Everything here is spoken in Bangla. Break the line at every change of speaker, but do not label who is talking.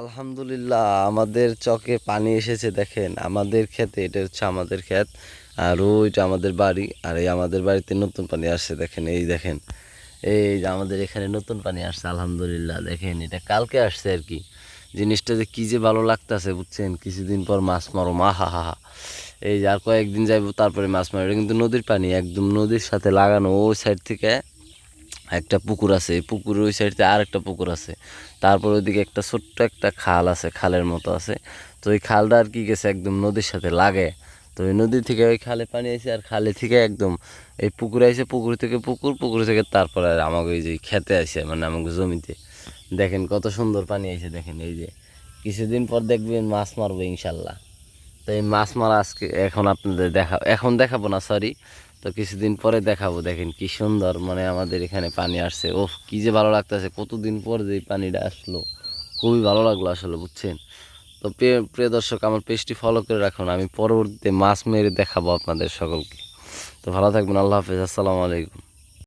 আলহামদুলিল্লাহ, আমাদের চকে পানি এসেছে দেখেন। আমাদের ক্ষেতে এটা হচ্ছে আমাদের ক্ষেত আর ওইটা আমাদের বাড়ি, আর এই আমাদের বাড়িতে নতুন পানি আসছে দেখেন, এই দেখেন। এই যে আমাদের এখানে নতুন পানি আসছে, আলহামদুলিল্লাহ। দেখেন, এটা কালকে আসছে আর কি। জিনিসটা যে কী যে ভালো লাগতাছে, বুঝছেন? কিছুদিন পর মাছ মারো মা হা হা হা এই যে আর কয়েকদিন যাইবো, তারপরে মাছ মারো এটা কিন্তু নদীর পানি, একদম নদীর সাথে লাগানো, ওই সাইড থেকে একটা পুকুর আছে, এই পুকুরের ওই সাইডে আর একটা পুকুর আছে। তারপর ওইদিকে একটা ছোট্ট একটা খাল আছে, খালের মতো আছে। তো ওই খালটা আর কি গেছে একদম নদীর সাথে লাগে। তো ওই নদী থেকে ওই খালে পানি আইছে আর খালে থেকে একদম এই পুকুরে আইছে, পুকুর থেকে পুকুর পুকুর থেকে তারপরে আর আমাকে ওই যে খেতে আসে মানে আমাকে জমিতে। দেখেন কত সুন্দর পানি আইছে, দেখেন এই যে। কিছুদিন পর দেখবেন মাছ মারবো ইনশাল্লাহ। তো এই মাছ মারা আজকে এখন আপনাদের দেখা এখন দেখাবো না সরি তো কিছুদিন পরে দেখাবো, দেখেন কি সুন্দর মানে আমাদের এখানে পানি আসছে। ওহ কি যে ভালো লাগতেছে, কতদিন পর যে পানিটা আসলো। খুবই ভালো লাগল আসলে, বুঝছেন? তো প্রিয় প্রিয় দর্শক, আমার পেজটি ফলো করে রাখুন, আমি পরবর্তীতে মাছ মেরে দেখাবো আপনাদের সকলকে। তো ভালো থাকবেন, আল্লাহ হাফেজ, আসসালামু আলাইকুম।